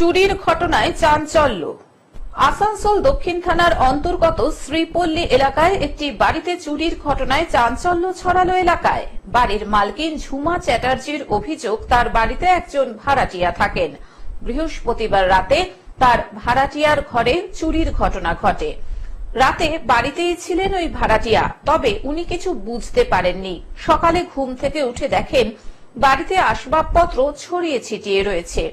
চুরির ঘটনায় চাঞ্চল্য। আসানসোল দক্ষিণ থানার অন্তর্গত শ্রীপল্লী এলাকায় একটি বাড়িতে চুরির ঘটনায় চাঞ্চল্য ছড়ালো এলাকায়। বাড়ির মালকিন ঝুমা চ্যাটার্জির অভিযোগ, তার বাড়িতে একজন ভাড়াটিয়া থাকেন। বৃহস্পতিবার রাতে তার ভাড়াটিয়ার ঘরে চুরির ঘটনা ঘটে। রাতে বাড়িতেই ছিলেন ওই ভাড়াটিয়া, তবে উনি কিছু বুঝতে পারেননি। সকালে ঘুম থেকে উঠে দেখেন, বাড়িতে আসবাবপত্র ছড়িয়ে ছিটিয়ে রয়েছে।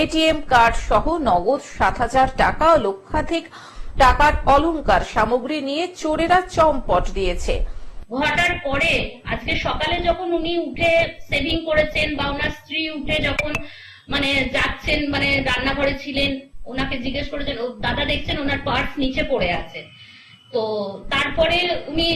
এটিএম কার্ড সহ নগদ সাত হাজার টাকা ও লক্ষাধিক টাকার অলংকার সামগ্রী নিয়ে চোরেরা চম্পট দিয়েছে। ঘটার পরে আজকে সকালে যখন উনি উঠে সেভিং করেছেন বা ওনার স্ত্রী উঠে যখন মানে যাচ্ছেন মানে রান্নাঘরে ছিলেন, ওনাকে জিজ্ঞেস করেছেন দাদা দেখছেন ওনার পার্স নিচে পড়ে আছে? তো তারপরে উনি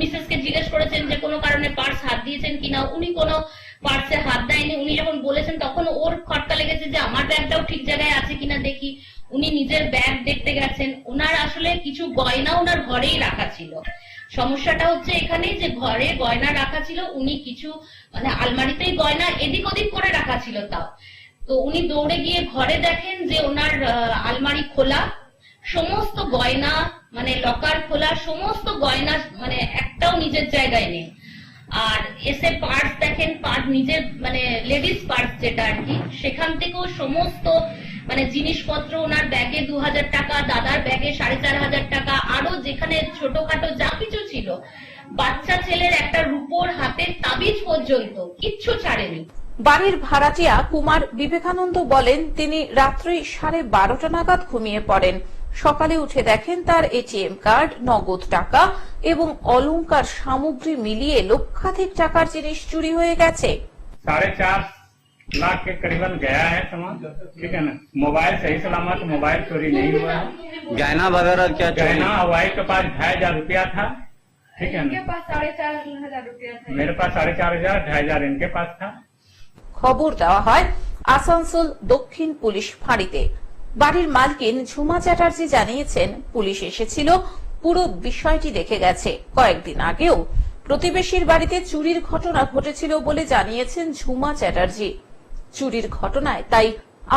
মিসেস কে জিজ্ঞেস করেছেন যে কোনো কারণে পার্স হাত দিয়েছেন কিনা, উনি কোনো পার্সে হাত দেয়নি। উনি যখন বলেছেন, তখন ওর খটকা লেগেছে যে আমার ব্যাগটাও ঠিক জায়গায় আছে কিনা দেখি। উনি নিজের ব্যাগ দেখতে গেছেন। ওনার আসলে কিছু গয়না ওনার ঘরেই রাখা ছিল। সমস্যাটা হচ্ছে এখানে যে ঘরে গয়না রাখা ছিল, উনি কিছু মানে আলমারিতেই গয়না এদিক ওদিক করে রাখা ছিল তাও। তো উনি দৌড়ে গিয়ে ঘরে দেখেন যে ওনার আলমারি খোলা। সমস্ত গয়না মানে লকার খোলা, সমস্ত গয়না মানে একটাও নিজের জায়গায় নেই। আর এসে পার্স দেখেন পার্ট নিজের মানে লেডিস পার্ট যেটা আর কি, সেখান থেকেও সমস্ত মানে জিনিসপত্র ওনার ব্যাগে দু হাজার টাকা, দাদার ব্যাগে সাড়ে চার হাজার টাকা, আরও যেখানে ছোটখাটো যা কিছু ছিল, বাচ্চা ছেলের একটা রুপোর হাতের তাবিজ পর্যন্ত, কিচ্ছু ছাড়েনি। বাড়ির ভাড়াটিয়া কুমার বিবেকানন্দ বলেন তিনি রাত্রি সাড়ে বারোটা নাগাদ ঘুমিয়ে পড়েন সকালে উঠে দেখেন তার এটিএম কার্ড নগদ টাকা এবং অলংকার সামগ্রী মিলিয়ে লক্ষাধিক টাকার জিনিস চুরি হয়ে গেছে साढ़े चार लाख के करीबन गया है सामान ठीक है ना मोबाइल सही सलामत मोबाइल चोरी नहीं हुआ है गहना वगैरह क्या चोरी गहना हवाई के पास ढाई हजार रुपया था ठीक है इनके ना पास साढ़े चार हजार रुपया था मेरे पास साढ़े चार हजार ढाई हजार इनके पास था খবর দেওয়া হয় আসানসোল দক্ষিণ পুলিশ ফাঁড়িতে বাড়ির মালকিন ঝুমা চ্যাটার্জি জানিয়েছেন পুলিশ এসেছিল পুরো বিষয়টি দেখে গেছে কয়েকদিন আগেও প্রতিবেশীর বাড়িতে চুরির ঘটনা ঘটেছিল বলে জানিয়েছেন ঝুমা চ্যাটার্জি চুরির ঘটনায় তাই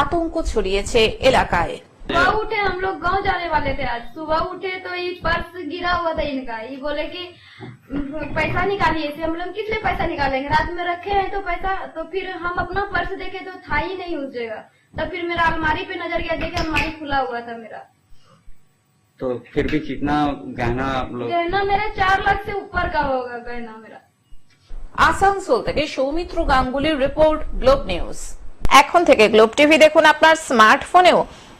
আতঙ্ক ছড়িয়েছে এলাকায় सुबह उठे हम लोग गांव जाने वाले थे आज सुबह उठे तो ये पर्स गिरा हुआ था इनका ये बोले कि "उम, पैसा निकालिए इसे हम लोग किस लिए पैसा निकालेंगे रात में रखे हैं तो पैसा तो फिर हम अपना पर्स देखे तो था ही नहीं उस जगह तब फिर मेरा अलमारी पे नजर गया देखे अलमारी खुला हुआ था मेरा तो फिर भी कितना गहना आप लोग गहना मेरा चार लाख से ऊपर का होगा गहना मेरा আসানসোল থেকে সৌমিত্র গাঙ্গুলির রিপোর্ট গ্লোব নিউজ এখন থেকে গ্লোব টিভি দেখুন আপনার স্মার্টফোনেও